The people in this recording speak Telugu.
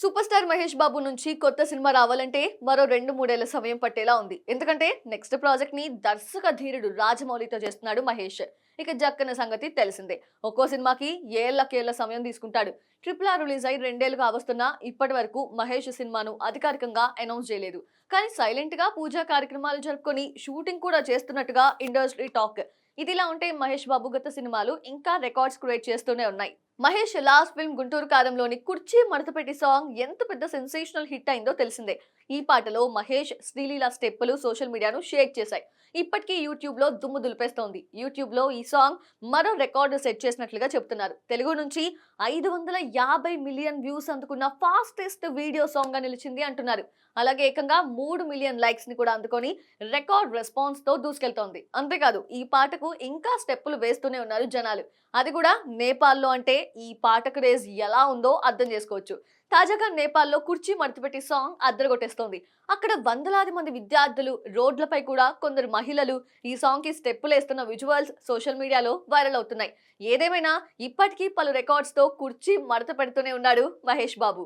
సూపర్ స్టార్ మహేష్ బాబు నుంచి కొత్త సినిమా రావాలంటే మరో రెండు మూడేళ్ళ సమయం పట్టేలా ఉంది. ఎందుకంటే నెక్స్ట్ ప్రాజెక్ట్ని దర్శక ధీరుడు రాజమౌళితో చేస్తున్నాడు మహేష్. ఇక జక్కన సంగతి తెలిసిందే. ఒక్కో సినిమాకి ఏళ్ళకేళ్ళ సమయం తీసుకుంటాడు. ట్రిపుల్ ఆర్ రిలీజ్ అయి రెండేళ్ళుగా వస్తున్నా ఇప్పటి వరకు మహేష్ సినిమాను అధికారికంగా అనౌన్స్ చేయలేదు. కానీ సైలెంట్గా పూజా కార్యక్రమాలు జరుపుకొని షూటింగ్ కూడా చేస్తున్నట్టుగా ఇండస్ట్రీ టాక్. ఇదిలా ఉంటే మహేష్ బాబు గత సినిమాలు ఇంకా రికార్డ్స్ క్రియేట్ చేస్తూనే ఉన్నాయి. మహేష్ లాస్ట్ ఫిల్మ్ గుంటూరు కారంలోని కుర్చీ మడతపెట్టి సాంగ్ ఎంత పెద్ద సెన్సేషనల్ హిట్ అయిందో తెలిసిందే. ఈ పాటలో మహేష్ శ్రీలీల స్టెప్పులు సోషల్ మీడియాను షేక్ చేశాయి. ఇప్పటికీ యూట్యూబ్లో దుమ్ము దులిపేస్తోంది. యూట్యూబ్లో ఈ సాంగ్ మరో రికార్డు సెట్ చేసినట్లుగా చెప్తున్నారు. తెలుగు నుంచి ఐదు వందల యాభై మిలియన్ వ్యూస్ అందుకున్న ఫాస్టెస్ట్ వీడియో సాంగ్గా నిలిచింది అంటున్నారు. అలాగే ఏకంగా మూడు మిలియన్ లైక్స్ని కూడా అందుకొని రికార్డ్ రెస్పాన్స్తో దూసుకెళ్తోంది. అంతేకాదు ఈ పాటకు ఇంకా స్టెప్పులు వేస్తూనే ఉన్నారు జనాలు. అది కూడా నేపాల్లో అంటే ఈ పాట క్రేజ్ ఎలా ఉందో అర్థం చేసుకోవచ్చు. తాజాగా నేపాల్లో కుర్చీ మడతపెట్టి సాంగ్ అద్దరగొట్టేస్తోంది. అక్కడ వందలాది మంది విద్యార్థులు రోడ్లపై కూడా కొందరు మహిళలు ఈ సాంగ్కి స్టెప్పులు వేస్తున్న విజువల్స్ సోషల్ మీడియాలో వైరల్ అవుతున్నాయి. ఏదేమైనా ఇప్పటికీ పలు రికార్డ్స్తో కుర్చీ మడత పెడుతూనే ఉన్నాడు మహేష్ బాబు.